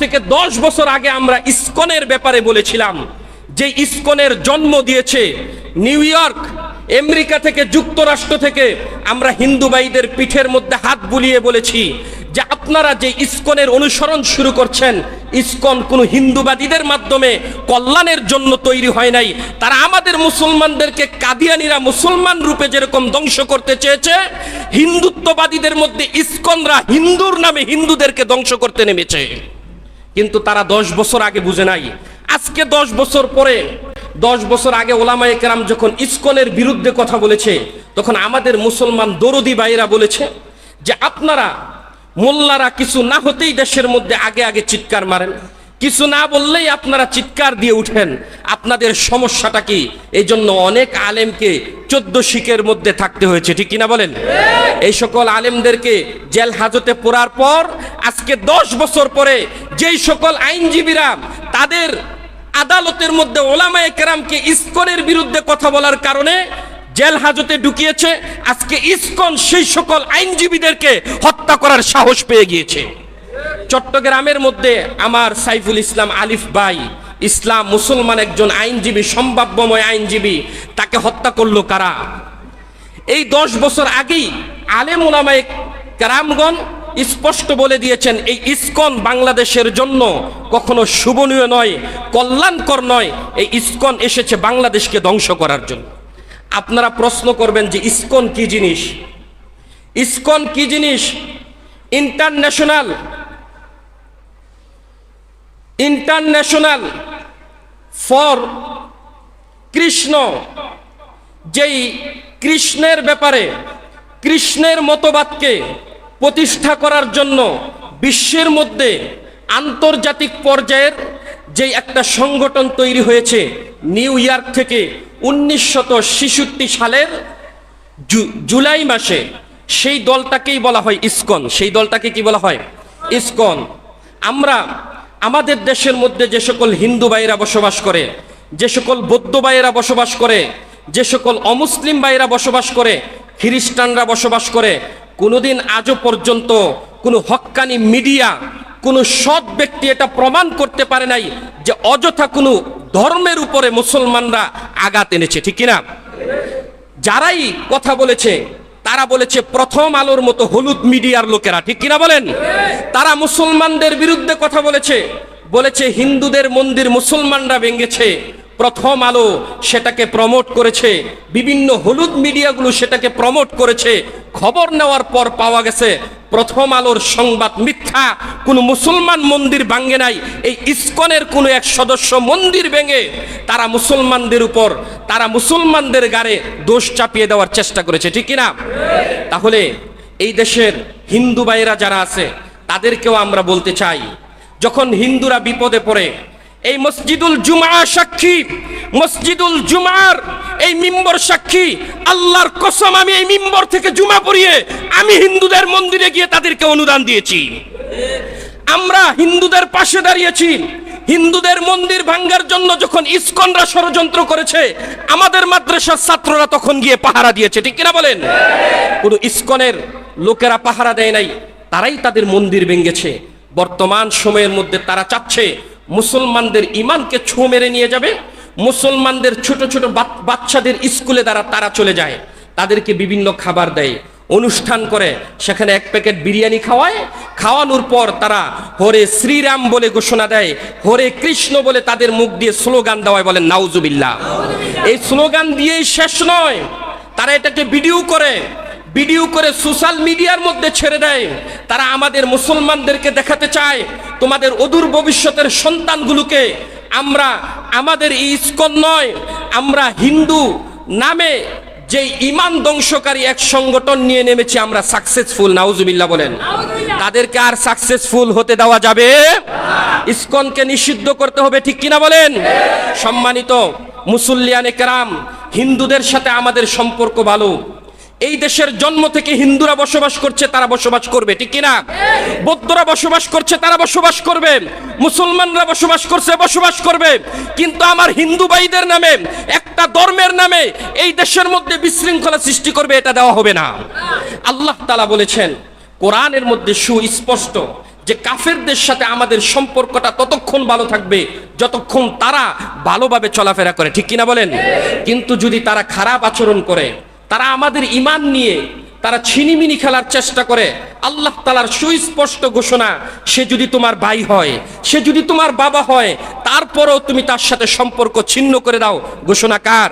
থেকে দশ বছর আগে আমরা ইস্কনের ব্যাপারে বলেছিলাম, যে ইস্কনের জন্ম দিয়েছে নিউ ইয়র্ক, আমেরিকা থেকে, যুক্তরাষ্ট্র থেকে, আমরা হিন্দু ভাইদের পিঠের মধ্যে হাত বুলিয়ে বলেছি যে আপনারা যে ইস্কনের অনুসরণ শুরু করছেন, ইস্কন কোনো হিন্দুবাদীদের মাধ্যমে কল্যাণের জন্য তৈরি হয় নাই। তারা আমাদের মুসলমানদেরকে কাদিয়ানিরা মুসলমান রূপে যেরকম ধ্বংস করতে চেয়েছে, হিন্দুত্ববাদীদের মধ্যে ইস্কনরা হিন্দুর নামে হিন্দুদেরকে ধ্বংস করতে নেমেছে। কিন্তু তারা দশ বছর আগে বুঝে নাই। আজকে দশ বছর পরে, দশ বছর আগে ওলামা কেরাম যখন ইস্কনের বিরুদ্ধে কথা বলেছে, তখন আমাদের মুসলমান দরদি ভাইরা বলেছে যে আপনারা মোল্লারা কিছু না হতেই দেশের মধ্যে আগে আগে চিৎকার মারেন। কিছু না বললেই আপনারা চিৎকার দিয়ে উঠেন। আপনাদের সমস্যাটা কি? এই জন্য অনেক আলেমকে চোদ্দ শিখের মধ্যে থাকতে হয়েছে ঠিক কিনা বলেন? এই সকল আলেমদেরকে জেল হাজতে পড়ার পর আজকে দশ বছর পরে যেই সকল আইনজীবীরা তাদের আদালতের মধ্যে ওলামায়ে কেরামকে ইস্কনের বিরুদ্ধে কথা বলার কারণে জেল হাজতে ঢুকিয়েছে আজকে ইস্কন সেই সকল আইনজীবীদেরকে হত্যা করার সাহস পেয়ে গিয়েছে। চট্টগ্রামের মধ্যে আমার সাইফুল ইসলাম আলিফ ভাই, ইসলাম মুসলমান একজন আইনজীবী, সম্ভাব্যময় আইনজীবী, তাকে হত্যা করল কারা? এই দশ বছর আগেই আলেম ওলামায়ে কেরামগণ স্পষ্ট বলে দিয়েছেন, এই ইসকন বাংলাদেশের জন্য কখনো শুভনীয় নয়, কল্যাণকর নয়, এই ইসকন এসেছে বাংলাদেশকে ধ্বংস করার জন্য। আপনারা প্রশ্ন করবেন যে ইসকন কি জিনিস? ইসকন কি জিনিস? ইন্টারন্যাশনাল ইন্টারন্যাশনাল ফর কৃষ্ণ, যেই কৃষ্ণের ব্যাপারে, কৃষ্ণের মতবাদকে প্রতিষ্ঠা করার জন্য বিশ্বের মধ্যে আন্তর্জাতিক পর্যায়ের যে একটা সংগঠন তৈরি হয়েছে, নিউ ইয়র্ক থেকে উনিশশত সালের জুলাই মাসে, সেই দলটাকেই বলা হয় ইসকন। সেই দলটাকে কি বলা হয়? ইসকন। আমরা আমাদের দেশের মধ্যে যে সকল হিন্দু ভাইরা বসবাস করে, যে সকল বৌদ্ধ ভাইয়েরা বসবাস করে, যে সকল অমুসলিম ভাইয়েরা বসবাস করে, খ্রিস্টানরা বসবাস করে, কোনোদিন আজও পর্যন্ত কোনো হক্কানি মিডিয়া, কোনো সৎ ব্যক্তি এটা প্রমাণ করতে পারে নাই যে অযথা কোনো ধর্মের উপরে মুসলমানরা আঘাত এনেছে, ঠিক কিনা? যারাই কথা বলেছে তারা বলেছে, প্রথম আলোর মতো হলুদ মিডিয়ার লোকেরা। ঠিক কিনা বলেন? তারা মুসলমানদের বিরুদ্ধে কথা বলেছে। বলেছে, হিন্দুদের মন্দির মুসলমানরা ভেঙেছে। প্রথম আলো সেটাকে প্রমোট করেছে। বিভিন্ন হলুদ মিডিয়াগুলো সেটাকে প্রমোট করেছে। খবর নেওয়ার পর পাওয়া গেছে, প্রথম আলোর সংবাদ মিথ্যা। কোনো মুসলমান মন্দির ভাঙ্গে নাই। এই ইসকনের কোনো এক সদস্য মন্দির ভেঙে তারা মুসলমানদের উপর, তারা মুসলমানদের গাড়ে দোষ চাপিয়ে দেওয়ার চেষ্টা করেছে, ঠিক কিনা? তাহলে এই দেশের হিন্দু ভাইয়েরা যারা আছে, তাদেরকেও আমরা বলতে চাই, যখন হিন্দুরা বিপদে পড়ে, এই মসজিদুল জুমা সাক্ষী, মসজিদুল জুমার এই মিম্বর সাক্ষী, আল্লাহর কসম আমি এই মিম্বর থেকে জুমা পড়িয়ে আমি হিন্দুদের মন্দিরে গিয়ে তাদেরকে অনুদান দিয়েছি। আমরা হিন্দুদের পাশে দাঁড়িয়েছি। হিন্দুদের মন্দির ভাঙ্গার জন্য যখন ইসকনরা ষড়যন্ত্র করেছে, আমাদের মাদ্রাসার ছাত্ররা তখন গিয়ে পাহারা দিয়েছে। ঠিক কিনা বলেন? পুরো ইস্কনের লোকেরা পাহারা দেয় নাই, তারাই তাদের মন্দির ভেঙেছে। বর্তমান সময়ের মধ্যে তারা চাচ্ছে মুসলমানদের ইমানকে ছো মেরে নিয়ে যাবে মুসলমানদের ছোট ছোট বাচ্চাদের স্কুলে দ্বারা তারা চলে যায়। তাদেরকে বিভিন্ন খাবার দেয়, অনুষ্ঠান করে, সেখানে এক প্যাকেট বিরিয়ানি খাওয়ায়। খাওয়ানোর পর তারা হরে শ্রীরাম বলে ঘোষণা দেয়, হরে কৃষ্ণ বলে তাদের মুখ দিয়ে স্লোগান দেওয়ায় বলেন নাউজুবিল্লাহ। এই স্লোগান দিয়েই শেষ নয়। তারা এটাকে ভিডিও করে ভিডিও করে সোশ্যাল মিডিয়ার মধ্যে ছেড়ে দেয়। তারা আমাদের মুসলমানদেরকে দেখাতে চায়, তোমাদের অদূর ভবিষ্যতের সন্তানগুলোকে আমরা আমাদের ইস্কন নয় আমরা হিন্দু নামে যে ইমান ধ্বংসকারী এক সংগঠন নিয়ে নেমেছি আমরা সাকসেসফুল নাউজুবিল্লাহ বলেন। তাদেরকে আর সাকসেসফুল হতে দেওয়া যাবে? ইস্কনকে নিষিদ্ধ করতে হবে ঠিক কিনা বলেন? সম্মানিত মুসল্লিয়ানে কেরাম হিন্দুদের সাথে আমাদের সম্পর্ক ভালো। এই দেশের জন্ম থেকে হিন্দুরা বসবাস করছে, তারা বসবাস করবে, ঠিক কিনা? বৌদ্ধরা বসবাস করছে, তারা বসবাস করবে। মুসলমানরা বসবাস করছে, বসবাস করবে। কিন্তু আমার হিন্দু ভাইদের নামে, একটা ধর্মের নামে এই দেশের মধ্যে বিশৃঙ্খলা সৃষ্টি করবে, এটা দেওয়া হবে না। আল্লাহ তালা বলেছেন, কোরআনের মধ্যে সুস্পষ্ট যে কাফেরদের সাথে আমাদের সম্পর্কটা ততক্ষণ ভালো থাকবে, যতক্ষণ তারা ভালোভাবে চলাফেরা করে, ঠিক কিনা বলেন? কিন্তু যদি তারা খারাপ আচরণ করে তারা আমাদের ইমান নিয়ে তারা ছিনিমিনি খেলার চেষ্টা করে। আল্লাহ তালার সুস্পষ্ট ঘোষণা, সে যদি তোমার ভাই হয়, সে যদি তোমার বাবা হয়, তারপরেও তুমি তার সাথে সম্পর্ক ছিন্ন করে দাও। ঘোষণা কার?